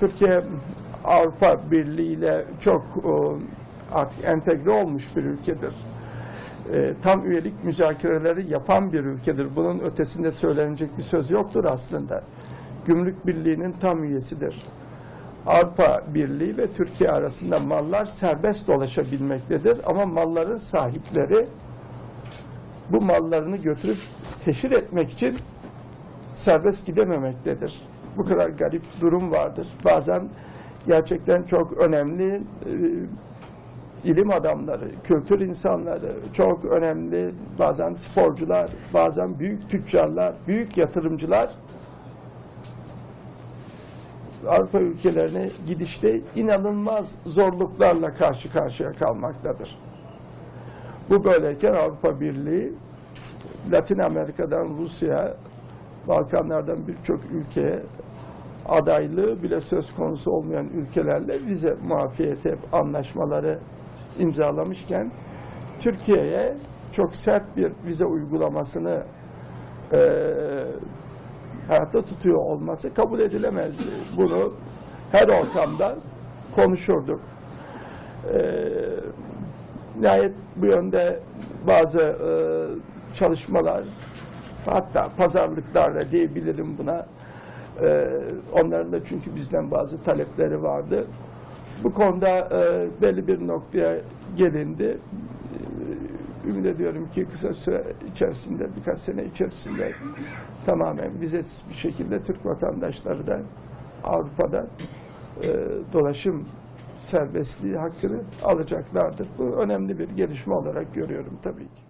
Türkiye Avrupa Birliği ile çok e, artık entegre olmuş bir ülkedir. E, tam üyelik müzakereleri yapan bir ülkedir. Bunun ötesinde söylenecek bir söz yoktur aslında. Gümrük Birliği'nin tam üyesidir. Avrupa Birliği ve Türkiye arasında mallar serbest dolaşabilmektedir ama malların sahipleri bu mallarını götürüp teşhir etmek için serbest gidememektedir. Bu kadar garip durum vardır. Bazen gerçekten çok önemli e, ilim adamları, kültür insanları, çok önemli bazen sporcular, bazen büyük tüccarlar, büyük yatırımcılar Avrupa ülkelerine gidişte inanılmaz zorluklarla karşı karşıya kalmaktadır. Bu böyleyken Avrupa Birliği Latin Amerika'dan Rusya, Balkanlardan birçok ülkeye adaylığı bile söz konusu olmayan ülkelerle vize muafiyeti anlaşmaları imzalamışken Türkiye'ye çok sert bir vize uygulamasını eee hayatta tutuyor olması kabul edilemezdi. Bunu her ortamda konuşurduk. Ee, nihayet bu yönde bazı e, çalışmalar hatta pazarlıklar da diyebilirim buna. Ee, onların da çünkü bizden bazı talepleri vardı. Bu konuda e, belli bir noktaya gelindi. Ee, Ümit ediyorum ki kısa süre içerisinde, birkaç sene içerisinde tamamen vizesiz bir şekilde Türk vatandaşları da Avrupa'da e, dolaşım serbestliği hakkını alacaklardır. Bu önemli bir gelişme olarak görüyorum tabii ki.